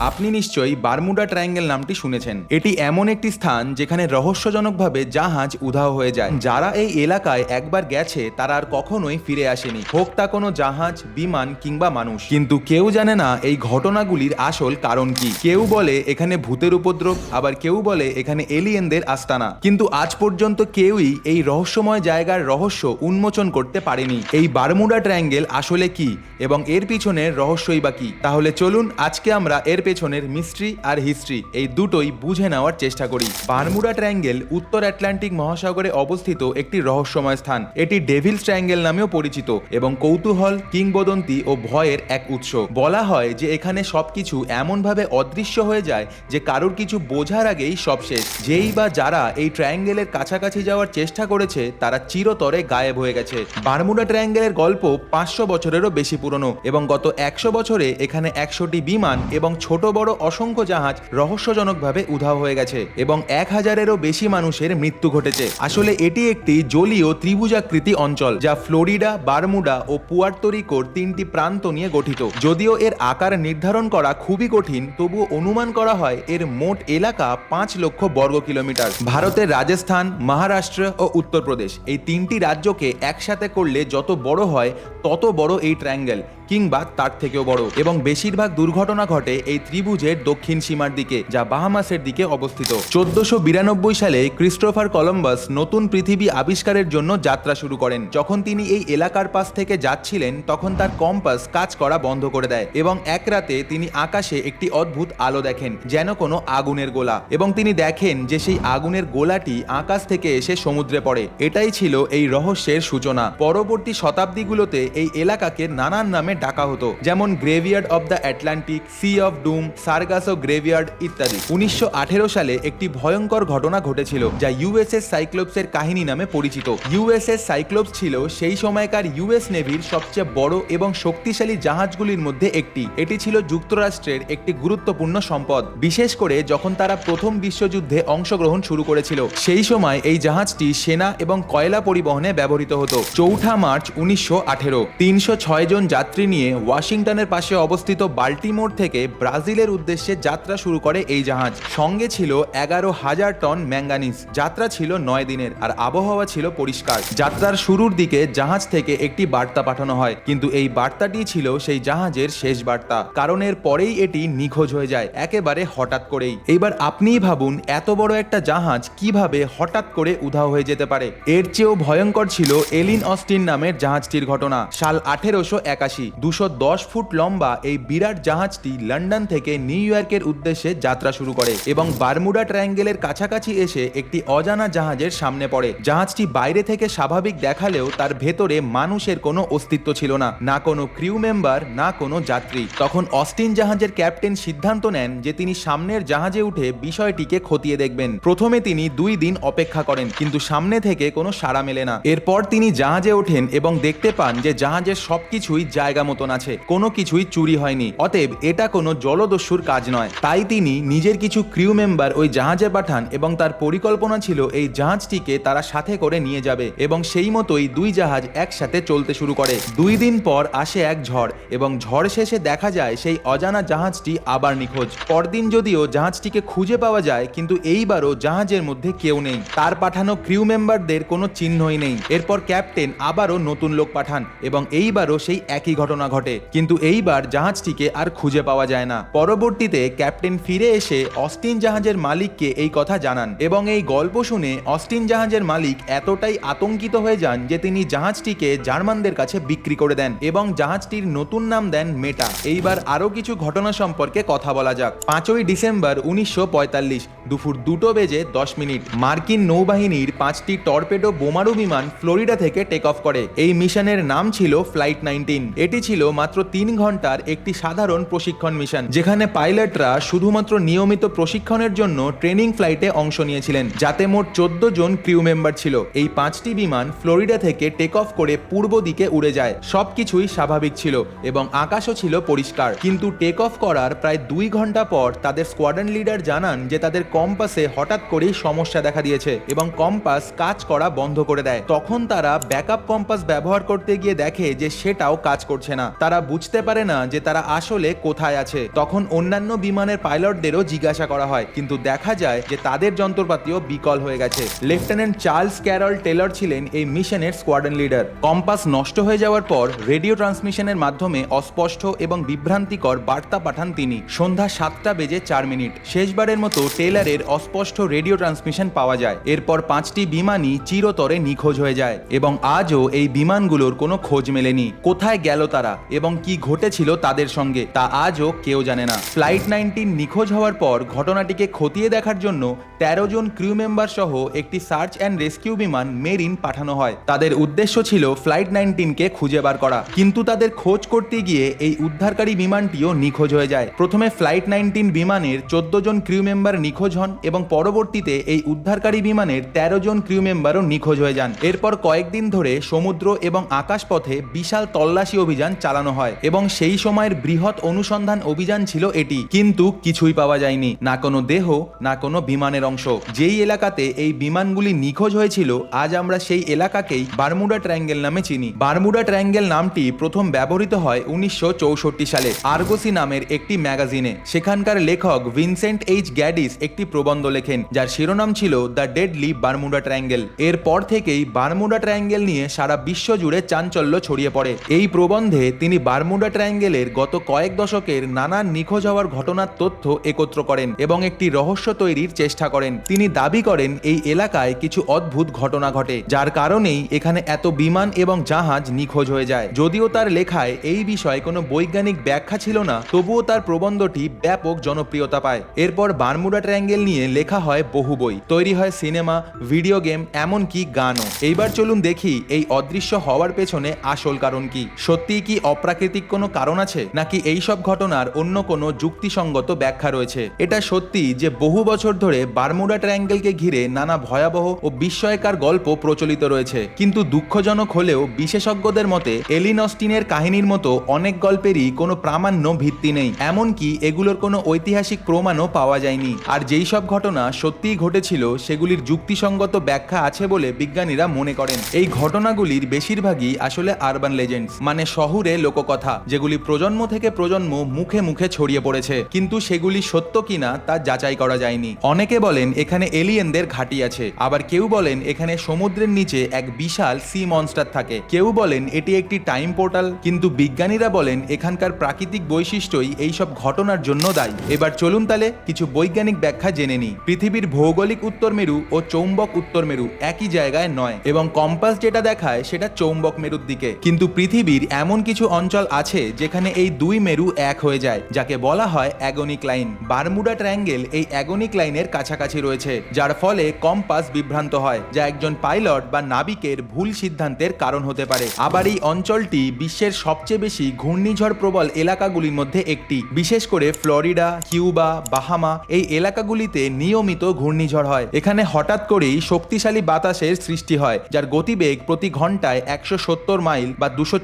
আপনি নিশ্চয়ই Bermuda triangle নামটি শুনেছেন। এটি এমন একটি স্থান যেখানে রহস্যজনকভাবে জাহাজ উধাও হয়ে যায়। যারা এই এলাকায় একবার গেছে, তারা আর কখনোই ফিরে আসেনি। হোক তা কোনো জাহাজ, বিমান কিংবা মানুষ। কিন্তু কেউ জানে না এই ঘটনাগুলির আসল কারণ কি। কেউ বলে এখানে ভূতের উপদ্রব, আবার কেউ বলে এখানে এলিয়েনদের আস্তানা। কিন্তু আজ পর্যন্ত কেউই এই রহস্যময় জায়গার রহস্য উন্মোচন করতে পারেনি। এই বারমুডা ট্রায়াঙ্গেল আসলে কি এবং এর পিছনের রহস্যই বা কি? তাহলে চলুন আজকে আমরা এর পেছনের মিস্ট্রি আর হিস্ট্রি, এই দুটোই বুঝে নেওয়ার চেষ্টা করি। বারমুডা ট্রায়াঙ্গেল উত্তর আটলান্টিক মহাসাগরে অবস্থিত একটি রহস্যময় স্থান। এটি ডেভিলস ট্রায়াঙ্গেল নামেও পরিচিত এবং কৌতূহল, কিংবদন্তি ও ভয়ের এক উৎস। বলা হয় যে এখানে সবকিছু এমনভাবে অদৃশ্য হয়ে যায় যে কারোর কিছু বোঝার আগেই সব শেষ। যেই বা যারা এই ট্রায়াঙ্গেলের কাছাকাছি যাওয়ার চেষ্টা করেছে, তারা চিরতরে গায়েব হয়ে গেছে। বারমুডা ট্রায়াঙ্গেলের গল্প পাঁচশো বছরেরও বেশি পুরনো এবং গত একশো বছরে এখানে একশোটি বিমান এবং ছোট বড় অসংখ্য জাহাজ রহস্যজনকভাবে উধাও হয়ে গেছে এবং এক হাজারেরও বেশি মানুষের মৃত্যু ঘটেছে। আসলে এটি একটি জলীয় ত্রিভুজাকৃতি অঞ্চল যা ফ্লোরিডা, বারমুডা ও পুয়ার্তরিকোর তিনটি প্রান্ত নিয়ে গঠিত। যদিও এর আকার নির্ধারণ করা খুবই কঠিন, তবুও অনুমান করা হয় এর মোট এলাকা পাঁচ লক্ষ বর্গ কিলোমিটার। ভারতের রাজস্থান, মহারাষ্ট্র ও উত্তরপ্রদেশ এই তিনটি রাজ্যকে একসাথে করলে যত বড় হয় তত বড় এই ট্রায়াঙ্গেল কিংবা তার থেকেও বড়। এবং বেশিরভাগ দুর্ঘটনা ঘটে এই ত্রিভুজের দক্ষিণ সীমার দিকে, যা বাহামাসের দিকে অবস্থিত। চোদ্দশো বিরানব্বই সালে ক্রিস্টোফার কলম্বাস নতুন পৃথিবী আবিষ্কারের জন্য যাত্রা শুরু করেন। যখন তিনি এই এলাকার পাশ থেকে যাচ্ছিলেন, তখন তার কম্পাস কাজ করা বন্ধ করে দেয় এবং এক রাতে তিনি আকাশে একটি অদ্ভুত আলো দেখেন, যেন কোনো আগুনের গোলা। এবং তিনি দেখেন যে সেই আগুনের গোলাটি আকাশ থেকে এসে সমুদ্রে পড়ে। এটাই ছিল এই রহস্যের সূচনা। পরবর্তী শতাব্দীগুলোতে এই এলাকাকে নানান নামে ডাকা হতো, যেমন graveyard of the Atlantic, sea of doom, Sargasso graveyard ইত্যাদি। উনিশশো আঠেরো সালে একটি ভয়ঙ্কর ঘটনা ঘটেছিল, যা ইউএসএস সাইক্লোপসের কাহিনী নামে পরিচিত। ইউএসএস সাইক্লোপস ছিল সেই সময়কার ইউএস নেভির সবচেয়ে বড় এবং শক্তিশালী জাহাজগুলির মধ্যে একটি। এটি ছিল যুক্তরাষ্ট্রের একটি গুরুত্বপূর্ণ সম্পদ। বিশেষ করে যখন তারা প্রথম বিশ্বযুদ্ধে অংশগ্রহণ শুরু করেছিল, সেই সময় এই জাহাজটি সেনা এবং কয়লা পরিবহনে ব্যবহৃত হতো। চৌঠা মার্চ উনিশশো আঠেরো। তিনশো ছয় জন যাত্রী নিয়ে ওয়াশিংটনের পাশে অবস্থিত বাল্টিমোর থেকে ব্রাজিলের উদ্দেশ্যে যাত্রা শুরু করে এই জাহাজ। সঙ্গে ছিল এগারো হাজার টন ম্যাঙ্গানিজ। যাত্রা ছিল নয় দিনের, আর আবহাওয়া ছিল পরিষ্কার। যাত্রার শুরুর দিকে জাহাজ থেকে একটি বার্তা পাঠানো হয়, কিন্তু এই বার্তাটি ছিল সেই জাহাজের শেষ বার্তা। কারণ এর পরেই এটি নিখোঁজ হয়ে যায়, একেবারে হঠাৎ করেই। এইবার আপনিই ভাবুন, এত বড় একটা জাহাজ কীভাবে হঠাৎ করে উধাও হয়ে যেতে পারে? এর চেয়েও ভয়ঙ্কর ছিল এলিন অস্টিন নামের জাহাজটির ঘটনা। সাল আঠেরোশো একাশি। দুশো দশ ফুট লম্বা এই বিরাট জাহাজটি লন্ডন থেকে নিউ ইয়র্কের উদ্দেশ্যে যাত্রা শুরু করে এবং বারমুডা ট্রায়াঙ্গেলের কাছাকাছি এসে একটি অজানা জাহাজের সামনে পড়ে। জাহাজটি বাইরে থেকে স্বাভাবিক দেখালেও তার ভেতরে মানুষের কোনো অস্তিত্ব ছিল না না কোনো ক্রিউ মেম্বার, না কোনো যাত্রী। তখন অস্টিন জাহাজের ক্যাপ্টেন সিদ্ধান্ত নেন যে তিনি সামনের জাহাজে উঠে বিষয়টিকে খতিয়ে দেখবেন। প্রথমে তিনি দুই দিন অপেক্ষা করেন, কিন্তু সামনে থেকে কোনো সাড়া মেলে না। এরপর তিনি জাহাজে ওঠেন এবং দেখতে পান যে জাহাজের সবকিছুই জায়গা মতন আছে, কোনো কিছুই চুরি হয়নি। অতএব এটা কোনো জলদস্যুর কাজ নয়। তাই তিনি নিজের কিছু ক্রিউ মেম্বার ওই জাহাজে পাঠান এবং তার পরিকল্পনা ছিল এই জাহাজটিকে তারা সাথে করে নিয়ে যাবে এবং সেই মতোই দুই জাহাজ একসাথে চলতে শুরু করে। দুই দিন পর আসে এক ঝড় এবং ঝড় শেষে দেখা যায় সেই অজানা জাহাজটি আবার নিখোঁজ। পরদিন যদিও জাহাজটিকে খুঁজে পাওয়া যায়, কিন্তু এইবারও জাহাজের মধ্যে কেউ নেই। তার পাঠানো ক্রিউ মেম্বারদের কোনো চিহ্নই নেই। এরপর ক্যাপ্টেন আবারও নতুন লোক পাঠান এবং এইবারও সেই একই ঘটনা ঘটে। কিন্তু এইবার জাহাজটিকে আর খুঁজে পাওয়া যায় না। পরবর্তীতে ক্যাপ্টেন ফিরে এসে অস্টিন জাহাজের মালিককে এই কথা জানান এবং এই গল্প শুনে অস্টিন জাহাজের মালিক এতটাই আতঙ্কিত হয়ে যান যে তিনি জাহাজটিকে জার্মানদের কাছে বিক্রি করে দেন এবং জাহাজটির নতুন নাম দেন মেটা। এইবার আরও কিছু ঘটনা সম্পর্কে কথা বলা যাক। পাঁচই ডিসেম্বর উনিশশো পঁয়তাল্লিশ দুপুর দুটো বেজে দশ মিনিট। মার্কিন নৌবাহিনীর পাঁচটি টর্পেডো বোমারু বিমান ফ্লোরিডা থেকে টেক অফ করে। এই মিশনের নাম ছিল ফ্লাইট নাইনটিন এটি ছিল মাত্র তিন ঘণ্টার একটি সাধারণ প্রশিক্ষণ মিশন যেখানে পাইলটরা শুধুমাত্র নিয়মিত প্রশিক্ষণের জন্য ট্রেনিং ফ্লাইটে অংশ নিয়েছিলেন, যাতে মোট চোদ্দ জন ক্রিউ মেম্বার ছিল। এই পাঁচটি বিমান ফ্লোরিডা থেকে টেক অফ করে পূর্ব দিকে উড়ে যায়। সবকিছুই স্বাভাবিক ছিল এবং আকাশও ছিল পরিষ্কার। কিন্তু টেক অফ করার প্রায় দুই ঘণ্টা পর তাদের স্কোয়াড্রন লিডার জানান যে তাদের কম্পাসে হঠাৎ করেই সমস্যা দেখা দিয়েছে এবং কম্পাস কাজ করা বন্ধ করে দেয়। তখন তারা ব্যাকআপ কম্পাস ব্যবহার করতে গিয়ে দেখে যে সেটাও কাজ করছে না। তারা বুঝতে পারে না যে তারা আসলে কোথায় আছে। তখন অন্যান্য বিমানের পাইলটদেরও জিজ্ঞাসা করা হয়। কিন্তু দেখা যায় যে তাদের যন্ত্রপাতিও বিকল হয়ে গেছে। লেফটেন্যান্ট চার্লস ক্যারল টেলর ছিলেন এই মিশনের স্কোয়াড্রন লিডার। কম্পাস নষ্ট হয়ে যাওয়ার পর রেডিও ট্রান্সমিশনের মাধ্যমে অস্পষ্ট এবং বিভ্রান্তিকর বার্তা পাঠান তিনি। সন্ধ্যা সাতটা বেজে চার মিনিট। শেষবারের মতো টেলারের অস্পষ্ট রেডিও ট্রান্সমিশন পাওয়া যায়। এরপর পাঁচটি বিমানই চিরতরে নিখোঁজ হয়ে যায়। এবং আজও এই বিমানগুলোর কোনো খোঁজ মেলেনি। কোথায় গেল তারা এবং কি ঘটেছিল তাদের সঙ্গে তা আজও কেউ জানে না। ফ্লাইট নাইনটিন নিখোঁজ হওয়ার পর ঘটনাটিকে খতিয়ে দেখার জন্য তেরো জন ক্রিউ মেম্বার সহ একটি সার্চ অ্যান্ড রেস্কিউ বিমান মেরিন পাঠানো হয়। তাদের উদ্দেশ্য ছিল ফ্লাইট নাইনটিনকে খুঁজে বার করা। কিন্তু তাদের খোঁজ করতে গিয়ে এই উদ্ধারকারী বিমানটিও নিখোঁজ হয়ে যায়। প্রথমে ফ্লাইট নাইনটিন বিমানের চোদ্দ জন ক্রিউ মেম্বার নিখোঁজ হন এবং পরবর্তীতে এই উদ্ধারকারী বিমানের তেরো জন ক্রিউ মেম্বারও নিখোঁজ হয়ে যান। এরপর কয়েকদিন ধরে সমুদ্র এবং আকাশপথে বিশাল তল্লাশি অভিযান চালানো হয় এবং সেই সময়ের বৃহৎ অনুসন্ধান অভিযান ছিল এটি। কিন্তু কিছুই পাওয়া যায়নি। না কোনো দেহ, না কোনো বিমানের অংশ। যেই এলাকাতে এই বিমানগুলি নিখোঁজ হয়েছিল, আজ আমরা সেই এলাকাকেই বারমুডা ট্রায়াঙ্গেল নামে চিনি। বারমুডা ট্রায়াঙ্গেল নামটি প্রথম ব্যবহৃত হয় উনিশশো চৌষট্টি সালে আর্গোসি নামের একটি ম্যাগাজিনে। সেখানকার লেখক ভিনসেন্ট এইচ গ্যাডিস একটি প্রবন্ধ লেখেন, যার শিরোনাম ছিল দ্য ডেডলি বারমুডা ট্রায়াঙ্গেল এরপর থেকেই বারমুডা ট্রায়াঙ্গেল নিয়ে সারা বিশ্ব জুড়ে চাঞ্চল্য ছড়িয়ে পড়ে। এই প্রবন্ধে তিনি বারমুডা ট্রায়াঙ্গেলের গত কয়েক দশকের নানান নিখোঁজ হওয়ার ঘটনার তথ্য একত্র করেন এবং একটি রহস্য তৈরির চেষ্টা করেন। তিনি দাবি করেন, এই এলাকায় কিছু অদ্ভুত ঘটনা ঘটে, যার কারণেই এখানে এত বিমান এবং জাহাজ নিখোঁজ হয়ে যায়। যদিও তার লেখায় এই বিষয়ে কোনো বৈজ্ঞানিক ব্যাখ্যা ছিল না, তবুও তার প্রবন্ধটি ব্যাপক জনপ্রিয়তা পায়। এরপর বারমুডা ট্রায়াঙ্গেল নিয়ে লেখা হয় বহু বই, তৈরি হয় সিনেমা, ভিডিও গেম, এমনকি গানও। এইবার চলুন দেখি এই অদৃশ্য হওয়ার পেছনে আসল কারণ কি? সত্যিই কি অপ্রাকৃতিক কোনো কারণ আছে? নাকি এই সব ঘটনার অন্য কোনো যুক্তিসঙ্গত ব্যাখ্যা রয়েছে? এটা সত্যি যে বহু বছর ধরে বারমুডা ট্রায়াঙ্গেলকে ঘিরে নানা ভয়াবহ ও বিস্ময়কার গল্প প্রচলিত রয়েছে। কিন্তু দুঃখজনক হলেও বিশেষজ্ঞদের মতে, এলিন অস্টিনের কাহিনীর মতো অনেক গল্পেরই কোনো প্রামাণ্য ভিত্তি নেই। এমনকি এগুলোর কোনো ঐতিহাসিক প্রমাণও পাওয়া যায়নি। আর যেই সব ঘটনা সত্যিই ঘটেছিল, সেগুলির যুক্তিসঙ্গত ব্যাখ্যা আছে বলে বিজ্ঞানীরা মনে করেন। এই ঘটনাগুলির বেশিরভাগই আসলে আরবান লেজেন্ডস মানে শহুরে লোককথা, যেগুলি প্রজন্ম থেকে প্রজন্ম মুখে মুখে ছড়িয়ে পড়েছে, কিন্তু সেগুলি সত্য কিনা তা যাচাই করা যায়নি। অনেকে বলেন এখানে এলিয়েনদের ঘাঁটি আছে, আবার কেউ বলেন এখানে সমুদ্রের নিচে এক বিশাল সি মনস্টার থাকে। কেউ বলেন এটি একটি টাইম পোর্টাল কিন্তু বিজ্ঞানীরা বলেন এখানকার প্রাকৃতিক বৈশিষ্ট্যই এইসব ঘটনার জন্য দায়ী। এবার চলুন তাহলে কিছু বৈজ্ঞানিক ব্যাখ্যা জেনে নিই। পৃথিবীর ভৌগোলিক উত্তর মেরু ও চৌম্বক উত্তর মেরু একই জায়গায় নয়, এবং কম্পাস যেটা দেখায় সেটা চৌম্বক মেরুর দিকে কিন্তু পৃথিবীর এমন কিছু অঞ্চল আছে যেখানে এই দুই মেরু এক হয়ে যায়, যাকে বলা হয় অ্যাগনিক লাইন। বারমুডা ট্রায়াঙ্গেল এই অ্যাগনিক লাইনের কাছাকাছি রয়েছে, যার ফলে কম্পাস বিভ্রান্ত হয়, যা একজন পাইলট বা নাবিকের ভুল সিদ্ধান্তের কারণ হতে পারে। আবার এই অঞ্চলটি বিশ্বের সবচেয়ে বেশি ঘূর্ণিঝড় প্রবল এলাকাগুলির মধ্যে একটি। বিশেষ করে ফ্লোরিডা, কিউবা, বাহামা এই এলাকাগুলিতে নিয়মিত ঘূর্ণিঝড় হয়। এখানে হঠাৎ করেই শক্তিশালী বাতাসের সৃষ্টি হয়, যার গতিবেগ প্রতি ঘন্টায় একশো সত্তর মাইল বা দুশো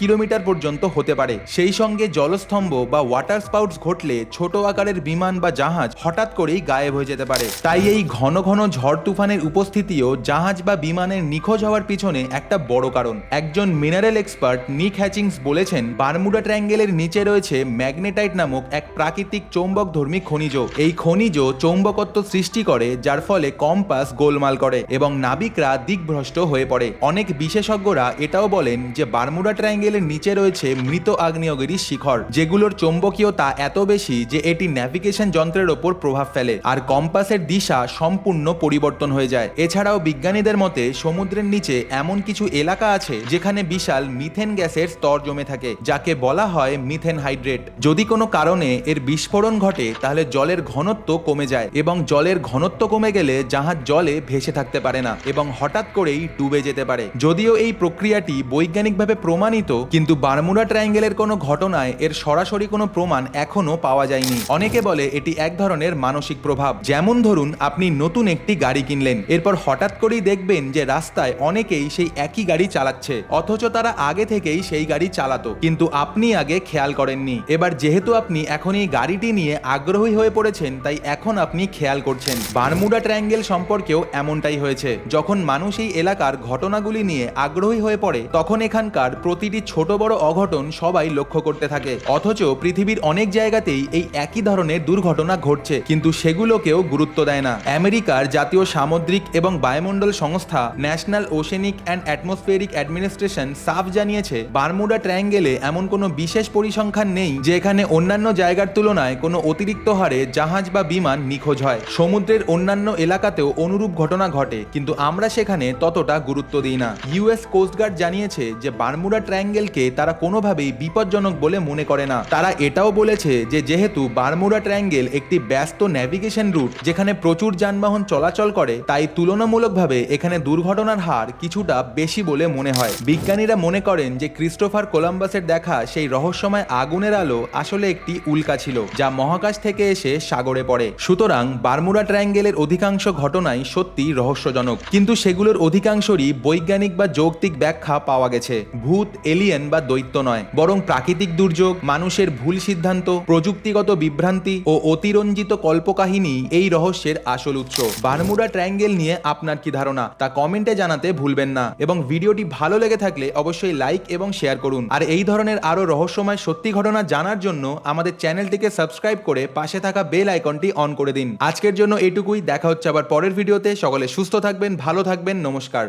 কিলোমিটার পর্যন্ত হতে পারে। সেই সঙ্গে জলস্তম্ভ বা ওয়াটার স্পাউটস ঘটলে ছোট আকারের বিমান বা জাহাজ হঠাৎ করেই গায়েব হয়ে যেতে পারে। তাই এই ঘন ঘন ঝড় তুফানের উপস্থিতিও জাহাজ বা বিমানের নিখোঁজ হওয়ার পিছনে একটা বড় কারণ। একজন মিনারেল এক্সপার্ট নিক হ্যাচিংস বলেছেন, বারমুডা ট্রায়াঙ্গেলের নিচে রয়েছে ম্যাগনেটাইট নামক এক প্রাকৃতিক চৌম্বক ধর্মী খনিজ। এই খনিজ চৌম্বকত্ব সৃষ্টি করে, যার ফলে কম্পাস গোলমাল করে এবং নাবিকরা দিকভ্রষ্ট হয়ে পড়ে। অনেক বিশেষজ্ঞরা এটাও বলেন যে বারমুডা ট্রায়াঙ্গেলের নিচে রয়েছে মৃত আগ্নেয়গিরির শিখর, যেগুলোর চৌম্বকীয়তা এত বেশি যে এটি ন্যাভিগেশন যন্ত্রের ওপর প্রভাব ফেলে আর কম্পাসের দিশা সম্পূর্ণ পরিবর্তন হয়ে যায়। এছাড়াও বিজ্ঞানীদের মতে সমুদ্রের নিচে এমন কিছু এলাকা আছে যেখানে বিশাল মিথেন গ্যাসের স্তর জমে থাকে, যাকে বলা হয় মিথেন হাইড্রেট যদি কোনো কারণে এর বিস্ফোরণ ঘটে, তাহলে জলের ঘনত্ব কমে যায় এবং জলের ঘনত্ব কমে গেলে জাহাজ জলে ভেসে থাকতে পারে না এবং হঠাৎ করেই ডুবে যেতে পারে। যদিও এই প্রক্রিয়াটি বৈজ্ঞানিকভাবে প্রমাণিত, কিন্তু বারমুডা ট্রায়াঙ্গেলের কোনো ঘটনায় এর সরাসরি কোনো প্রমাণ এখনও পাওয়া যায়নি। অনেকে বলে এটি এক ধরনের মানসিক প্রভাব। যেমন ধরুন, আপনি নতুন একটি গাড়ি কিনলেন। এরপর হঠাৎ করেই দেখবেন যে রাস্তায় অনেকেই সেই একই গাড়ি চালাচ্ছে, অথচ তারা আগে থেকেই সেই গাড়ি চালাতো। কিন্তু আপনি আগে খেয়াল করেননি। এবার যেহেতু আপনি এখন এই গাড়িটি নিয়ে আগ্রহী হয়ে পড়েছেন, তাই এখন আপনি খেয়াল করছেন। বারমুডা ট্রায়াঙ্গেল সম্পর্কেও এমনটাই হয়েছে। যখন মানুষ এই এলাকার ঘটনাগুলি নিয়ে আগ্রহী হয়ে পড়ে তখন এখানকার প্রতিটি ছোট বড় অঘটন সবাই লক্ষ্য করতে থাকে। অথচ পৃথিবীর অনেক জায়গাতেই এই একই ধরনের দুর্ঘটনা ঘটছে, কিন্তু সেগুলোকেও গুরুত্ব দেয় না। আমেরিকার জাতীয় সামুদ্রিক এবং বায়ুমণ্ডল সংস্থা National Oceanic and Atmospheric Administration সাফ জানিয়েছে, বারমুডা ট্রায়াঙ্গেলে এমন কোনো বিশেষ পরিসংখ্যান নেই যে এখানে অন্যান্য জায়গার তুলনায় কোনো অতিরিক্ত হারে জাহাজ বা বিমান নিখোঁজ হয়। সমুদ্রের অন্যান্য এলাকাতেও অনুরূপ ঘটনা ঘটে, কিন্তু আমরা সেখানে ততটা গুরুত্ব দিই না। ইউএস কোস্টগার্ড জানিয়েছে যে বারমুডা ট্রায়াঙ্গেলকে তারা কোনোভাবেই বিপজ্জনক বলে মনে করে না। তারা এটাও বলেছে যে যেহেতু বারমুডা ট্রায়াঙ্গেল একটি ব্যস্ত ন্যাভিগেশন রুট যেখানে প্রচুর যানবাহন চলাচল করে, তাই তুলনামূলকভাবে এখানে দুর্ঘটনার হার কিছুটা বেশি বলে মনে হয়। বিজ্ঞানীরা মনে করেন যে ক্রিস্টোফার কোলাম্বাসের দেখা সেই রহস্যময় আগুনের আলো আসলে একটি উল্কা ছিল, যা মহাকাশ থেকে এসে সাগরে পড়ে। সুতরাং বারমুডা ট্রায়াঙ্গেলের অধিকাংশ ঘটনাই সত্যি রহস্যজনক। কিন্তু সেগুলোর অধিকাংশরই বৈজ্ঞানিক বা যৌক্তিক ব্যাখ্যা পাওয়া গেছে। ভূত এলিয়েন বা দৈত্য নয়। বরং প্রাকৃতিক দুর্যোগ, মানুষের ভুল সিদ্ধান্ত, প্রযুক্তিগত বিভ্রান্তি ও অতিরঞ্জিত কল্পকাহিনী এই রহস্যের আসল উৎস। বারমুডা ট্রায়াঙ্গেল নিয়ে আপনার কি ধারণা? তা কমেন্টে জানাতে ভুলবেন না। এবং ভিডিওটি ভালো লেগে থাকলে অবশ্যই লাইক এবং শেয়ার করুন। আর এই ধরনের আরও রহস্যময় সত্যি ঘটনা জানার জন্য আমাদের চ্যানেলটিকে সাবস্ক্রাইব করে পাশে থাকা বেল আইকনটি অন করে দিন। আজকের জন্য এটুকুই। দেখা হচ্ছে আবার পরের ভিডিওতে। সকলে সুস্থ থাকবেন, ভালো থাকবেন। নমস্কার।